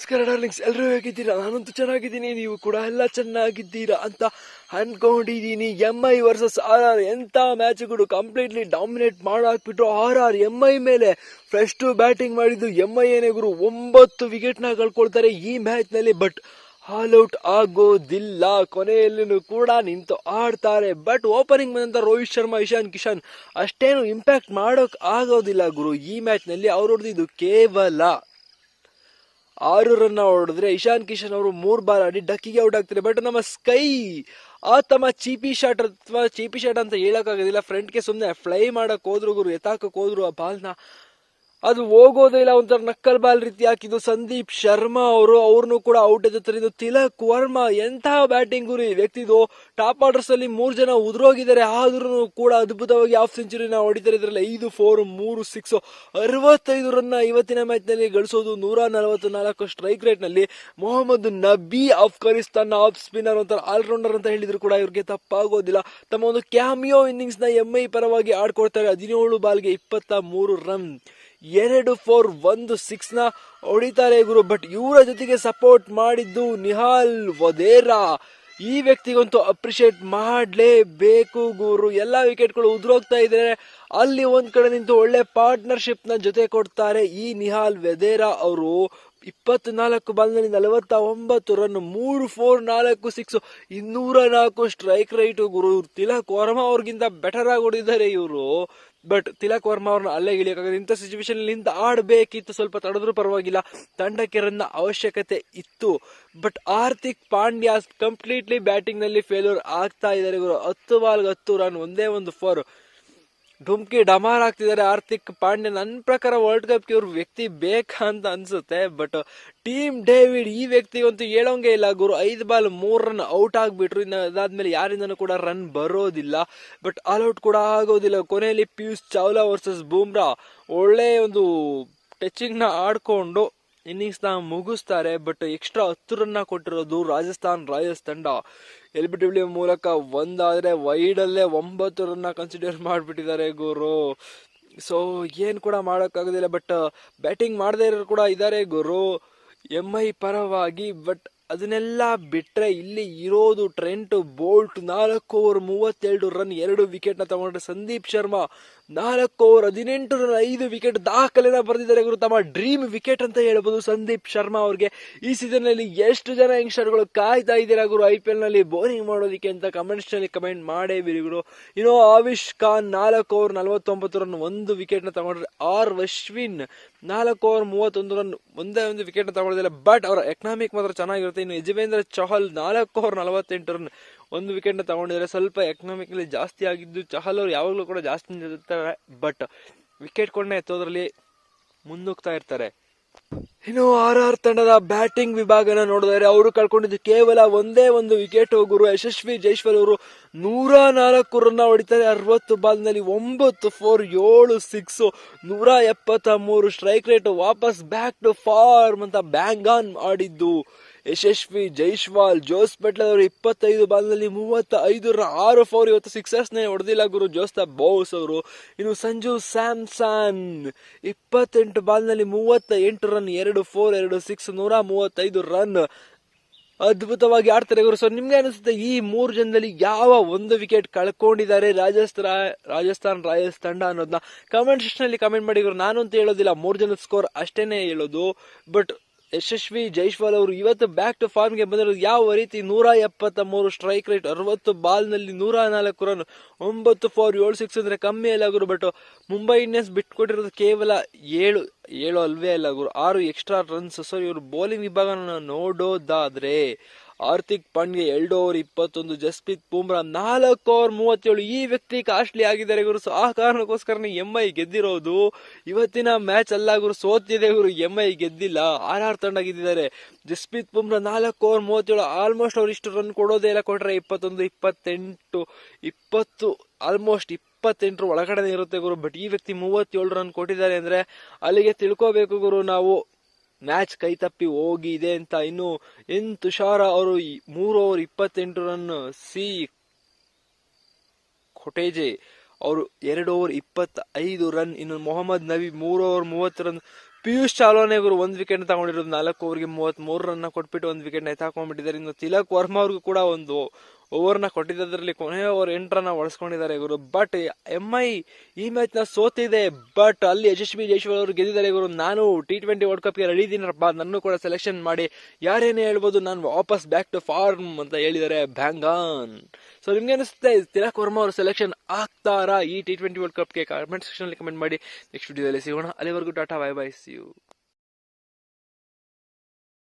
ನಮಸ್ಕಾರ ಡಾರ್ಲಿಂಗ್ಸ್ ಎಲ್ಲರೂ ಹೇಗಿದ್ದೀರಾ? ನಾನಂತೂ ಚೆನ್ನಾಗಿದ್ದೀನಿ, ನೀವು ಕೂಡ ಎಲ್ಲ ಚೆನ್ನಾಗಿದ್ದೀರಾ ಅಂತ ಅನ್ಕೊಂಡಿದ್ದೀನಿ. M I versus R R ಎಂಥ ಮ್ಯಾಚ್ಗಳು ಕಂಪ್ಲೀಟ್ಲಿ ಡಾಮಿನೇಟ್ ಮಾಡಾಕ್ಬಿಟ್ರು ಆರ್ ಆರ್ ಎಂ ಐ ಮೇಲೆ ಫ್ರೆಶ್ ಟು ಬ್ಯಾಟಿಂಗ್ ಮಾಡಿದ್ದು ಎಂ ಐ ಏನೇ ಗುರು, ಒಂಬತ್ತು ವಿಕೆಟ್ನ ಕಳ್ಕೊಳ್ತಾರೆ ಈ ಮ್ಯಾಚ್ನಲ್ಲಿ ಬಟ್ ಆಲ್ ಔಟ್ ಆಗೋದಿಲ್ಲ. ಕೊನೆಯಲ್ಲೂ ಕೂಡ ನಿಂತು ಆಡ್ತಾರೆ. ಬಟ್ ಓಪನಿಂಗ್ ಬಂದಂಥ ರೋಹಿತ್ ಶರ್ಮಾ, ಇಶಾನ್ ಕಿಶನ್ ಅಷ್ಟೇನು ಇಂಪ್ಯಾಕ್ಟ್ ಮಾಡೋಕೆ ಆಗೋದಿಲ್ಲ ಗುರು ಈ ಮ್ಯಾಚ್ನಲ್ಲಿ. ಅವ್ರು ಹೊಡೆದಿದ್ದು ಕೇವಲ ಆರು ರನ್ ಹೊಡೆದ್ರೆ ಇಶಾನ್ ಕಿಶನ್ ಅವರು ಮೂರು ಬಾಲ್ ಆಡಿ ಡಕ್ಕಿಗೆ ಔಟ್ ಆಗ್ತಾರೆ ಬಟ್ ನಮ್ಮ ಸ್ಕೈ ಆ ತಮ್ಮ ಚೀಪಿ ಶಾಟ್ ಅಥವಾ ಚೀಪಿ ಶಾಟ್ ಅಂತ ಹೇಳಕ್ಕಾಗೋದಿಲ್ಲ. ಫ್ರಂಟ್ಗೆ ಸುಮ್ಮನೆ ಫ್ಲೈ ಮಾಡಕ್ ಹೋದ್ರು ಗುರು ಎತ್ತಾಕಕ್ಕೆ ಹೋದ್ರು ಆ ಬಾಲ್ನ ಅದು ಹೋಗೋದೇ ಇಲ್ಲ, ಒಂಥರ ನಕ್ಕಲ್ ಬಾಲ್ ರೀತಿ ಹಾಕಿದ್ದು ಸಂದೀಪ್ ಶರ್ಮಾ ಅವರು. ಅವ್ರನ್ನು ಕೂಡ ಔಟ್ ಎತ್ತರಿದ್ದು ತಿಲಕ್ ವರ್ಮಾ. ಎಂತಹ ಬ್ಯಾಟಿಂಗ್ ಗುರಿ ವ್ಯಕ್ತಿದು. ಟಾಪ್ ಆರ್ಡರ್ಸ್ ಅಲ್ಲಿ ಮೂರು ಜನ ಉದುರೋಗಿದ್ದಾರೆ. ಆದ್ರೂ ಕೂಡ ಅದ್ಭುತವಾಗಿ ಹಾಫ್ ಸೆಂಚುರಿನ ಹೊಡಿತಾರೆ. ಇದರಲ್ಲಿ ಐದು ಫೋರ್ ಮೂರು ಸಿಕ್ಸ್ ಅರವತ್ತೈದು ರನ್ನ ಇವತ್ತಿನ ಮ್ಯಾಚ್ನಲ್ಲಿ ಗಳಿಸೋದು ನೂರ ನಲವತ್ತು ನಾಲ್ಕು ಸ್ಟ್ರೈಕ್ ರೇಟ್ನಲ್ಲಿ. ಮೊಹಮ್ಮದ್ ನಬಿ ಅಫ್ಘಾನಿಸ್ತಾನ್ ಆಫ್ ಸ್ಪಿನ್ನರ್ ಒಂಥರ ಆಲ್ರೌಂಡರ್ ಅಂತ ಹೇಳಿದ್ರು ಕೂಡ ಇವ್ರಿಗೆ ತಪ್ಪಾಗೋದಿಲ್ಲ. ತಮ್ಮ ಒಂದು ಕ್ಯಾಮಿಯೋ ಇನ್ನಿಂಗ್ಸ್ನ ಎಂಐ ಪರವಾಗಿ ಆಡ್ಕೊಡ್ತಾರೆ ಹದಿನೇಳು ಬಾಲ್ಗೆ ಇಪ್ಪತ್ತ ಮೂರು ರನ್ ಎರಡು ಫೋರ್ ಒಂದು ಸಿಕ್ಸ್ನ ಹೊಡಿತಾರೆ ಗುರು, ಬಟ್ ಇವರ ಜೊತೆಗೆ ಸಪೋರ್ಟ್ ಮಾಡಿದ್ದು ನಿಹಾಲ್ ವದೇರಾ. ಈ ವ್ಯಕ್ತಿಗಂತೂ ಅಪ್ರಿಶಿಯೇಟ್ ಮಾಡಲೇಬೇಕು ಗುರು. ಎಲ್ಲ ವಿಕೆಟ್ಗಳು ಉದುರೋಗ್ತಾ ಇದ್ದಾರೆ ಅಲ್ಲಿ ಒಂದು ಕಡೆ ನಿಂತು ಒಳ್ಳೆ ಪಾರ್ಟ್ನರ್ಶಿಪ್ನ ಜೊತೆ ಕೊಡ್ತಾರೆ ಈ ನಿಹಾಲ್ ವೆದೇರಾ ಅವರು. ಇಪ್ಪತ್ನಾಲ್ಕು ಬಾಲ್ನಲ್ಲಿ ನಲವತ್ತ ಒಂಬತ್ತು ರನ್, ಮೂರು, ಫೋರ್, ನಾಲ್ಕು, ಸಿಕ್ಸ್ ಇನ್ನೂರ ನಾಲ್ಕು ಸ್ಟ್ರೈಕ್ ರೈಟ್ ಗುರು. ತಿಲಕ್ ವರ್ಮಾ ಅವ್ರಿಗಿಂತ ಬೆಟರ್ ಆಗಿ ಹೊಡಿದ್ದಾರೆ ಇವರು. ಬಟ್ ತಿಲಕ್ ವರ್ಮಾ ಅವ್ರನ್ನ ಅಲ್ಲೇ ಇಳಿಯಕ್ಕಾಗದು ಇಂಥ ಸಿಚುವೇಶನ್ ನಿಂತ ಆಡ್ಬೇಕಿತ್ತು. ಸ್ವಲ್ಪ ತಡೆದ್ರೂ ಪರವಾಗಿಲ್ಲ. ತಂಡಕ್ಕೆ ರನ್ನ ಅವಶ್ಯಕತೆ ಇತ್ತು. ಬಟ್ ಆರ್ತಿಕ್ ಪಾಂಡ್ಯ ಕಂಪ್ಲೀಟ್ಲಿ ಬ್ಯಾಟಿಂಗ್ನಲ್ಲಿ ಫೇಲ್ಯೂರ್ ಆಗ್ತಾ ಇದ್ದಾರೆ ಇವರು ಹತ್ತು ಬಾಲ್ಗೆ ಹತ್ತು ರನ್ ಒಂದೇ ಒಂದು ಫೋರ್ ಡುಮ್ಕಿ ಡಮಾರ್ ಆಗ್ತಿದ್ದಾರೆ ಹಾರ್ದಿಕ್ ಪಾಂಡ್ಯ ನನ್ನ ಪ್ರಕಾರ ವರ್ಲ್ಡ್ ಕಪ್ಗೆ ಇವ್ರ ವ್ಯಕ್ತಿ ಬೇಕಾ ಅಂತ ಅನ್ಸುತ್ತೆ ಬಟ್ ಟೀಮ್ ಡೇವಿಡ್ ಈ ವ್ಯಕ್ತಿಗಂತೂ ಹೇಳೋಂಗೆ ಇಲ್ಲ. ಗುರು, ಐದು ಬಾಲ್ ಮೂರು ರನ್ ಔಟ್ ಆಗಿಬಿಟ್ರು. ಇನ್ನು ಅದಾದ್ಮೇಲೆ ಯಾರಿಂದನೂ ಕೂಡ ರನ್ ಬರೋದಿಲ್ಲ ಬಟ್ ಆಲ್ ಔಟ್ ಕೂಡ ಆಗೋದಿಲ್ಲ. ಕೊನೆಯಲ್ಲಿ ಪಿಯೂಷ್ ಚಾವ್ಲಾ ವರ್ಸಸ್ ಬೂಮ್ರಾ ಒಳ್ಳೆ ಒಂದು ಟಚಿಂಗ್ನ ಆಡ್ಕೊಂಡು ಇನ್ನಿಂಗ್ಸ್ನ ಮುಗಿಸ್ತಾರೆ ಬಟ್ ಎಕ್ಸ್ಟ್ರಾ ಹತ್ತು ರನ್ನ ಕೊಟ್ಟಿರೋದು ರಾಜಸ್ಥಾನ್ ರಾಯಲ್ಸ್ ತಂಡ. ಎಲ್ ಬಿ ಡಬ್ಲ್ಯೂ ಮೂಲಕ ಒಂದಾದ್ರೆ ವೈಡ್ ಅಲ್ಲೇ ಒಂಬತ್ತು ರನ್ನ ಕನ್ಸಿಡರ್ ಮಾಡಿಬಿಟ್ಟಿದ್ದಾರೆ ಗುರು. ಸೊ ಏನು ಕೂಡ ಮಾಡೋಕ್ಕಾಗೋದಿಲ್ಲ ಬಟ್ ಬ್ಯಾಟಿಂಗ್ ಮಾಡದೇ ಇರೋರು ಕೂಡ ಇದ್ದಾರೆ ಗುರು. ಎಂ ಐ ಪರವಾಗಿ ಬಟ್ ಅದನ್ನೆಲ್ಲ ಬಿಟ್ಟರೆ ಇಲ್ಲಿ ಇರೋದು ಟ್ರೆಂಟ್ ಬೋಲ್ಟ್ ನಾಲ್ಕು ಓವರ್ ಮೂವತ್ತೆರಡು ರನ್ ಎರಡು ವಿಕೆಟ್ನ ತಗೊಂಡ್ರೆ ಸಂದೀಪ್ ಶರ್ಮಾ ನಾಲ್ಕು ಓವರ್ ಹದಿನೆಂಟು ರನ್ ಐದು ವಿಕೆಟ್ ದಾಖಲೆನ ಬರೆದಿದ್ದಾರೆ ಗುರು ತಮ್ಮ. ಡ್ರೀಮ್ ವಿಕೆಟ್ ಅಂತ ಹೇಳ್ಬೋದು ಸಂದೀಪ್ ಶರ್ಮಾ ಅವ್ರಿಗೆ. ಈ ಸೀಸನ್ನಲ್ಲಿ ಎಷ್ಟು ಜನ ಯಂಗ್ಸ್ಟರ್ಗಳು ಕಾಯ್ತಾ ಇದ್ದೀರಾ ಗುರು? ಐ ಪಿ ಎಲ್ನಲ್ಲಿ ಬೌಲಿಂಗ್ ಮಾಡೋದಕ್ಕೆ ಅಂತ ಕಮೆಂಟ್ಸ್ನಲ್ಲಿ ಕಮೆಂಟ್ ಮಾಡೇ ಬಿರಿ ಗುರು. ಇನ್ನು ಆವಿಶ್ ಖಾನ್ ನಾಲ್ಕು ಓವರ್ ನಲವತ್ತೊಂಬತ್ತು ರನ್ ಒಂದು ವಿಕೆಟ್ನ ತಗೊಂಡ್ರೆ ಆರ್ ಅಶ್ವಿನ್ ನಾಲ್ಕು ಓವರ್ ಮೂವತ್ತೊಂದು ರನ್ ಒಂದೇ ಒಂದು ವಿಕೆಟ್ ತಗೊಳ್ಳೋದಿಲ್ಲ ಬಟ್ ಅವರ ಎಕನಾಮಿಕ್ ಮಾತ್ರ ಚೆನ್ನಾಗಿರುತ್ತೆ. ಇನ್ನು ಯಜವೇಂದ್ರ ಚಹಲ್ ನಾಲ್ಕು ಓವರ್ ನಲವತ್ತೆಂಟು ರನ್ ಒಂದು ವಿಕೆಟ್ನ ತಗೊಂಡಿದ್ದಾರೆ. ಸ್ವಲ್ಪ ಎಕನಾಮಿಕಲಿ ಜಾಸ್ತಿ ಆಗಿದ್ದು, ಚಹಲ್ ಅವರು ಯಾವಾಗಲೂ ಕೂಡ ಜಾಸ್ತಿ ಇರ್ತಾರೆ ಬಟ್ ವಿಕೆಟ್ ಕೊಂಡ ಎತ್ತೋದ್ರಲ್ಲಿ ಮುನ್ನುಗ್ತಾ ಇರ್ತಾರೆ. ಇನ್ನು ಆರ್ ಆರ್ ತಂಡದ ಬ್ಯಾಟಿಂಗ್ ವಿಭಾಗನ ನೋಡಿದರೆ ಅವರು ಕಳ್ಕೊಂಡಿದ್ದು ಕೇವಲ ಒಂದೇ ಒಂದು ವಿಕೆಟ್. ಹೋಗುರು ಯಶಸ್ವಿ ಜೈಶ್ವರ್ ಅವರು ನೂರ ನಾಲ್ಕು ರನ್ನ ಹೊಡಿತಾರೆ. ಅರವತ್ತು ಬಾಲ್ನಲ್ಲಿ ಒಂಬತ್ತು ಫೋರ್ ಏಳು ಸಿಕ್ಸ್. ನೂರ ಎಪ್ಪತ್ತ ಮೂರು ಸ್ಟ್ರೈಕ್ ರೇಟ್ ವಾಪಸ್ ಬ್ಯಾಕ್ ಟು ಫಾರ್ಮ್ ಅಂತ ಬ್ಯಾಂಗ್ ಆನ್ ಆಡಿದ್ದು ಯಶಸ್ವಿ ಜೈಶ್ವಾಲ್ ಜೋಸ್ ಪೆಟ್ಲ ಅವರು ಇಪ್ಪತ್ತೈದು ಬಾಲ್ನಲ್ಲಿ ಮೂವತ್ತ ಐದು ಆರು ಫೋರ್ ಇವತ್ತು ಸಿಕ್ಸರ್ಸ್ನೇ ಹೊಡೆದಿಲ್ಲ ಗುರು. ಜೋಸ್ತಾ ಬೌಸ್ ಅವರು. ಇನ್ನು ಸಂಜು ಸ್ಯಾಮ್ಸನ್ ಇಪ್ಪತ್ತೆಂಟು ಬಾಲ್ನಲ್ಲಿ ಮೂವತ್ತ ಎಂಟು ರನ್, ಎರಡು ಫೋರ್ ಎರಡು ಸಿಕ್ಸ್ ನೂರ ಮೂವತ್ತೈದು ರನ್. ಅದ್ಭುತವಾಗಿ ಆಡ್ತಾರೆ ಗುರು. ಸೊ ನಿಮ್ಗೆ ಅನಿಸುತ್ತೆ ಈ ಮೂರು ಜನದಲ್ಲಿ ಯಾವ ಒಂದು ವಿಕೆಟ್ ಕಳ್ಕೊಂಡಿದ್ದಾರೆ ರಾಜಸ್ಥಾನ, ರಾಜಸ್ಥಾನ್ ರಾಯಲ್ಸ್ ತಂಡ ಅನ್ನೋದನ್ನ ಕಮೆಂಟ್ ಸೆಕ್ಷನ್ ಅಲ್ಲಿ ಕಮೆಂಟ್ ಮಾಡಿ ಗುರು. ನಾನು ಅಂತ ಹೇಳೋದಿಲ್ಲ. ಮೂರು ಜನದ ಸ್ಕೋರ್ ಅಷ್ಟೇನೆ ಹೇಳೋದು. ಬಟ್ ಯಶಸ್ವಿ ಜೈಶ್ವಾಲ್ ಅವರು ಇವತ್ತು ಬ್ಯಾಕ್ ಟು ಫಾರ್ಮ್ಗೆ ಬಂದಿರೋದು ಯಾವ ರೀತಿ ನೂರ ಎಪ್ಪತ್ತ ಮೂರು ಸ್ಟ್ರೈಕ್ ರೇಟ್ ಅರವತ್ತು ಬಾಲ್ನಲ್ಲಿ ನೂರ ನಾಲ್ಕು ರನ್ ಒಂಬತ್ತು ಫಾರ್ ಏಳು ಸಿಕ್ಸ್ ಅಂದ್ರೆ ಕಮ್ಮಿ ಅಲ್ಲ ಗುರು ಬಟ್ ಮುಂಬೈ ಇಂಡಿಯನ್ಸ್ ಬಿಟ್ಕೊಟ್ಟಿರೋದು ಕೇವಲ ಏಳು ಏಳು ಅಲ್ವೇ ಅಲ್ಲ ಗುರು, ಆರು ಎಕ್ಸ್ಟ್ರಾ ರನ್ಸ್ ಸರ್ ಇವರು ಬೌಲಿಂಗ್ ವಿಭಾಗನ ನೋಡೋದಾದ್ರೆ ಹಾರ್ದಿಕ್ ಪಾಂಡ್ಯ ಎರಡು ಓವರ್ ಇಪ್ಪತ್ತೊಂದು, ಜಸ್ಪ್ರೀತ್ ಬುಮ್ರಾ ನಾಲ್ಕು ಓವರ್ ಮೂವತ್ತೇಳು. ಈ ವ್ಯಕ್ತಿ ಕಾಸ್ಟ್ಲಿ ಆಗಿದ್ದಾರೆ ಗುರು. ಆ ಕಾರಣಕ್ಕೋಸ್ಕರನೇ ಎಂ ಐ ಗೆದ್ದಿರೋದು. ಇವತ್ತಿನ ಮ್ಯಾಚ್ ಅಲ್ಲ ಗುರು. ಸೋತಿದೆ ಗುರು. ಎಂ ಐ ಗೆದ್ದಿಲ್ಲ. ಆರ್ ಆರ್ ತಂಡ ಗೆದ್ದಿದ್ದಾರೆ ಜಸ್ಪ್ರೀತ್ ಬುಮ್ರಾ ನಾಲ್ಕು ಓವರ್ ಮೂವತ್ತೇಳು. ಆಲ್ಮೋಸ್ಟ್ ಅವ್ರು ಇಷ್ಟು ರನ್ ಕೊಡೋದೇ ಇಲ್ಲ. ಕೊಟ್ರೆ ಇಪ್ಪತ್ತೊಂದು, ಇಪ್ಪತ್ತೆಂಟು, ಇಪ್ಪತ್ತು, ಆಲ್ಮೋಸ್ಟ್ ಇಪ್ಪತ್ತೆಂಟರ ಒಳಗಡೆ ಇರುತ್ತೆ ಗುರು. ಬಟ್ ಈ ವ್ಯಕ್ತಿ ಮೂವತ್ತೇಳು ರನ್ ಕೊಟ್ಟಿದ್ದಾರೆ ಅಂದ್ರೆ ಅಲ್ಲಿಗೆ ತಿಳ್ಕೋಬೇಕು ಗುರು ನಾವು. ಮ್ಯಾಚ್ ಕೈ ತಪ್ಪಿ ಹೋಗಿದೆ ಅಂತ ಇನ್ನು ಎನ್ ತುಷಾರ ಅವರು ಮೂರು ಓವರ್ ಇಪ್ಪತ್ತೆಂಟು ರನ್ ಸಿ ಕೊಟೇಜೆ ಅವರು ಎರಡು ಓವರ್ ಇಪ್ಪತ್ತ ಐದು ರನ್. ಇನ್ನು ಮೊಹಮ್ಮದ್ ನವಿ ಮೂರು ಓವರ್ ಮೂವತ್ತು ರನ್. ಪಿಯೂಷ್ ಚಾಲೋನೆ ಇವರು ಒಂದ್ ವಿಕೆಟ್ ತಗೊಂಡಿರೋದು ನಾಲ್ಕು ಓವರ್ಗೆ ಮೂವತ್ತ್ ಮೂರು ರನ್ ಕೊಟ್ಬಿಟ್ಟು ಒಂದ್ ವಿಕೆಟ್ ಎತ್ತಾಕೊಂಡ್ಬಿಟ್ಟಿದ್ದಾರೆ. ಇನ್ನು ತಿಲಕ್ ವರ್ಮಾ ಅವ್ರಿಗೂ ಕೂಡ ಒಂದು ಓವರ್ನ ಕೊಟ್ಟಿದ್ದರಲ್ಲಿ ಕೊನೆಯ ಓವರ್ ಎಂಟ್ರನ್ನ ಒಳಸ್ಕೊಂಡಿದ್ದಾರೆ ಇವರು ಬಟ್ ಎಂ ಐ ಈ ಮ್ಯಾಚ್ನ ಸೋತಿದೆ. ಬಟ್ ಅಲ್ಲಿ ಯಶಸ್ವಿ ಜೈಶ್ವರ್ ಅವರು ಗೆದ್ದಿದ್ದಾರೆ ಇವರು ನಾನು ಟಿ ಟ್ವೆಂಟಿ ವರ್ಲ್ಡ್ ಕಪ್ಗೆ ರೆಡಿ ಇದೀನಪ್ಪ ನನ್ನ ಕೂಡ ಸೆಲೆಕ್ಷನ್ ಮಾಡಿ. ಯಾರೇನೇ ಹೇಳ್ಬೋದು ನಾನು ವಾಪಸ್ ಬ್ಯಾಕ್ ಟು ಫಾರ್ಮ್ ಅಂತ ಹೇಳಿದ್ದಾರೆ ಬ್ಯಾಂಗಾನ್ ಸೊ ನಿಮ್ಗೆ ಅನಿಸುತ್ತೆ, ತಿಲಕ್ ವರ್ಮಾ ಅವರು ಸೆಲೆಕ್ಷನ್ ಆಗ್ತಾರಾ ಈ ಟಿ ಟ್ವೆಂಟಿ ವರ್ಲ್ಡ್ ಕಪ್ಗೆ ಕಮೆಂಟ್ ಸೆಕ್ಷನ್ ಅಲ್ಲಿ ಕಮೆಂಟ್ ಮಾಡಿ. ನೆಕ್ಸ್ಟ್ ವಿಡಿಯೋದಲ್ಲಿ ಸಿಗೋಣ. ಅಲ್ಲಿವರೆಗೂ tata bye bye see you